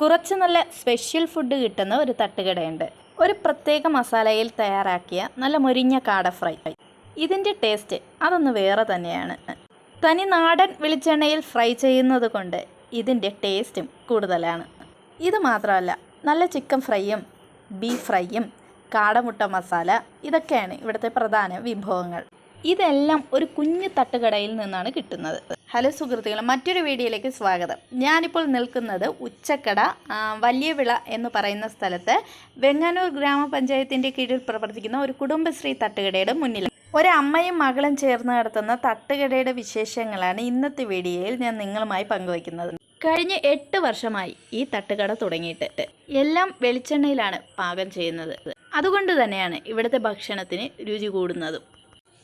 കുറച്ച് നല്ല special food കിട്ടുന്ന ഒരു തട്ടുകടയുണ്ട്. ഒരു പ്രത്യേക മസാലയിൽ തയ്യാറാക്കിയ നല്ല മുരിഞ്ഞ കാട ഫ്രൈ. ഇതിന്റെ ടേസ്റ്റ് അതൊന്ന് വേറെ തന്നെയാണ്. തനി നാടൻ വെളിച്ചെണ്ണയിൽ ഫ്രൈ ചെയ്യുന്നത് കൊണ്ട് ഇതിന്റെ ടേസ്റ്റും കൂടുതലാണ്. ഇത് മാത്രമല്ല നല്ല ചിക്കൻ ഫ്രൈയും ബീഫ് ഫ്രൈയും കാടമുട്ട മസാല ഇതൊക്കെയാണ് ഇവിടുത്തെ പ്രധാന വിഭവങ്ങൾ. ഇതെല്ലാം ഒരു കുഞ്ഞു തട്ടുകടയിൽ നിന്നാണ് കിട്ടുന്നത്. ഹലോ സുഹൃത്തുക്കളെ മറ്റൊരു വീഡിയോയിലേക്ക് സ്വാഗതം. ഞാനിപ്പോൾ നിൽക്കുന്നത് ഉച്ചക്കട വലിയവിള വലിയ വിള എന്ന് പറയുന്ന സ്ഥലത്ത് വെങ്ങാനൂർ ഗ്രാമപഞ്ചായത്തിന്റെ കീഴിൽ പ്രവർത്തിക്കുന്ന ഒരു കുടുംബശ്രീ തട്ടുകടയുടെ മുന്നിൽ ഒരമ്മയും മകളും ചേർന്ന് നടത്തുന്ന തട്ടുകടയുടെ വിശേഷങ്ങളാണ് ഇന്നത്തെ വീഡിയോയിൽ ഞാൻ നിങ്ങളുമായി പങ്കുവയ്ക്കുന്നത്. കഴിഞ്ഞ എട്ട് വർഷമായി ഈ തട്ടുകട തുടങ്ങിയിട്ട് എല്ലാം വെളിച്ചെണ്ണയിലാണ് പാകം ചെയ്യുന്നത്. അതുകൊണ്ട് തന്നെയാണ് ഇവിടുത്തെ ഭക്ഷണത്തിന് രുചി കൂടുന്നതും.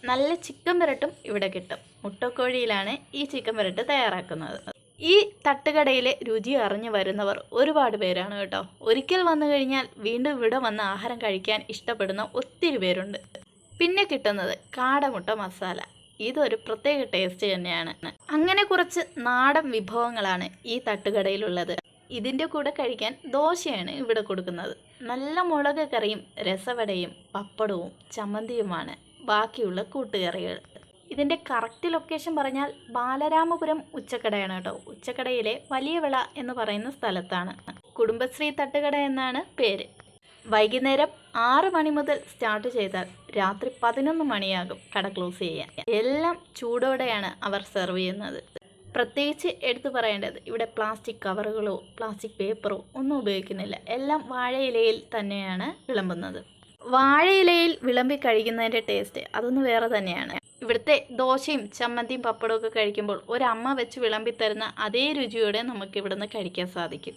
നല്ല ചിക്കൻ വരട്ടും ഇവിടെ കിട്ടും. മുട്ടക്കോഴിയിലാണ് ഈ ചിക്കൻ വരട്ട് തയ്യാറാക്കുന്നത്. ഈ തട്ടുകടയിലെ രുചി അറിഞ്ഞു വരുന്നവർ ഒരുപാട് പേരാണ് കേട്ടോ. ഒരിക്കൽ വന്നു കഴിഞ്ഞാൽ വീണ്ടും ഇവിടെ വന്ന് ആഹാരം കഴിക്കാൻ ഇഷ്ടപ്പെടുന്ന ഒത്തിരി പേരുണ്ട്. പിന്നെ കിട്ടുന്നത് കാടമുട്ട മസാല. ഇതൊരു പ്രത്യേക ടേസ്റ്റ് തന്നെയാണ്. അങ്ങനെ കുറച്ച് നാടൻ വിഭവങ്ങളാണ് ഈ തട്ടുകടയിലുള്ളത്. ഇതിന്റെ കൂടെ കഴിക്കാൻ ദോശയാണ് ഇവിടെ കൊടുക്കുന്നത്. നല്ല മുളക് കറിയും രസവടയും പപ്പടവും ചമ്മന്തിയുമാണ്. ബാക്കിയുള്ള കൂട്ടുകറികൾ ഇതിന്റെ കറക്റ്റ് ലൊക്കേഷൻ പറഞ്ഞാൽ ബാലരാമപുരം ഉച്ചക്കടയാണ് കേട്ടോ. ഉച്ചക്കടയിലെ വലിയ വിള എന്ന് പറയുന്ന സ്ഥലത്താണ്. കുടുംബശ്രീ തട്ടുകട എന്നാണ് പേര്. വൈകുന്നേരം ആറ് മണി മുതൽ സ്റ്റാർട്ട് ചെയ്താൽ രാത്രി പതിനൊന്ന് മണിയാകും കട ക്ലോസ് ചെയ്യാൻ. എല്ലാം ചൂടോടെയാണ് അവർ സെർവ് ചെയ്യുന്നത്. പ്രത്യേകിച്ച് എടുത്തു പറയേണ്ടത് ഇവിടെ പ്ലാസ്റ്റിക് കവറുകളോ പ്ലാസ്റ്റിക് പേപ്പറോ ഒന്നും ഉപയോഗിക്കുന്നില്ല. എല്ലാം വാഴയിലയിൽ തന്നെയാണ് വിളമ്പുന്നത്. വാഴയിലയിൽ വിളമ്പി കഴിക്കുന്നതിന്റെ ടേസ്റ്റ് അതൊന്ന് വേറെ തന്നെയാണ്. ഇവിടുത്തെ ദോശയും ചമ്മന്തിയും പപ്പടവും ഒക്കെ കഴിക്കുമ്പോൾ ഒരമ്മ വെച്ച് വിളമ്പി തരുന്ന അതേ രുചിയോടെ നമുക്ക് ഇവിടുന്ന് കഴിക്കാൻ സാധിക്കും.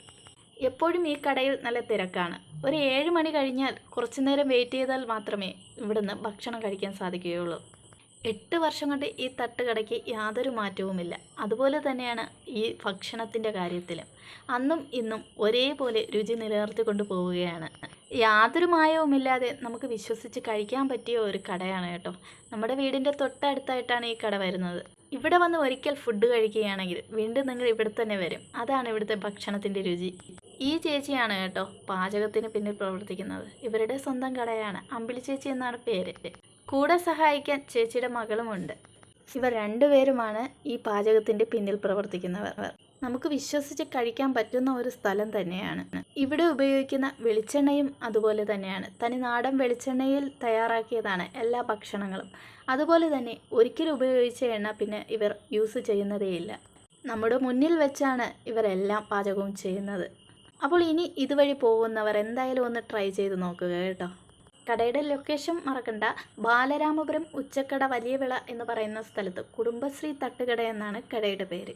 എപ്പോഴും ഈ കടയിൽ നല്ല തിരക്കാണ്. ഒരു ഏഴ് മണി കഴിഞ്ഞാൽ കുറച്ചു നേരം വെയിറ്റ് ചെയ്താൽ മാത്രമേ ഇവിടുന്ന് ഭക്ഷണം കഴിക്കാൻ സാധിക്കുകയുള്ളൂ. എട്ട് വർഷം കൊണ്ട് ഈ തട്ടുകടയ്ക്ക് യാതൊരു മാറ്റവുമില്ല. അതുപോലെ തന്നെയാണ് ഈ ഭക്ഷണത്തിന്റെ കാര്യത്തിലും. അന്നും ഇന്നും ഒരേപോലെ രുചി നിലനിർത്തിക്കൊണ്ട് പോവുകയാണ്. യാതൊരു മായവുമില്ലാതെ നമുക്ക് വിശ്വസിച്ച് കഴിക്കാൻ പറ്റിയ ഒരു കടയാണ് കേട്ടോ. നമ്മുടെ വീടിന്റെ തൊട്ടടുത്തായിട്ടാണ് ഈ കട വരുന്നത്. ഇവിടെ വന്ന് ഒരിക്കൽ ഫുഡ് കഴിക്കുകയാണെങ്കിൽ വീണ്ടും നിങ്ങൾ ഇവിടെ തന്നെ വരും. അതാണ് ഇവിടുത്തെ ഭക്ഷണത്തിന്റെ രുചി. ഈ ചേച്ചിയാണ് കേട്ടോ പാചകത്തിന് പിന്നിൽ പ്രവർത്തിക്കുന്നത്. ഇവരുടെ സ്വന്തം കടയാണ്. അമ്പിളി ചേച്ചി എന്നാണ് പേര്. കൂടെ സഹായിക്കാൻ ചേച്ചിയുടെ മകളുമുണ്ട്. ഇവർ രണ്ടുപേരുമാണ് ഈ പാചകത്തിന്റെ പിന്നിൽ പ്രവർത്തിക്കുന്നവർ. നമുക്ക് വിശ്വസിച്ച് കഴിക്കാൻ പറ്റുന്ന ഒരു സ്ഥലം തന്നെയാണ്. ഇവിടെ ഉപയോഗിക്കുന്ന വെളിച്ചെണ്ണയും അതുപോലെ തന്നെയാണ്. തനി നാടൻ വെളിച്ചെണ്ണയിൽ തയ്യാറാക്കിയതാണ് എല്ലാ ഭക്ഷണങ്ങളും. അതുപോലെ തന്നെ ഒരിക്കലും ഉപയോഗിച്ച എണ്ണ പിന്നെ ഇവർ യൂസ് ചെയ്യുന്നതേയില്ല നമ്മുടെ മുന്നിൽ വെച്ചാണ് ഇവരെല്ലാം പാചകവും ചെയ്യുന്നത്. അപ്പോൾ ഇനി ഇതുവഴി പോകുന്നവർ എന്തായാലും ഒന്ന് ട്രൈ ചെയ്ത് നോക്കുക കേട്ടോ. കടയുടെ ലൊക്കേഷൻ മറക്കണ്ട. ബാലരാമപുരം ഉച്ചക്കട വലിയ വിള എന്ന് പറയുന്ന സ്ഥലത്ത് കുടുംബശ്രീ തട്ടുകട എന്നാണ് കടയുടെ പേര്.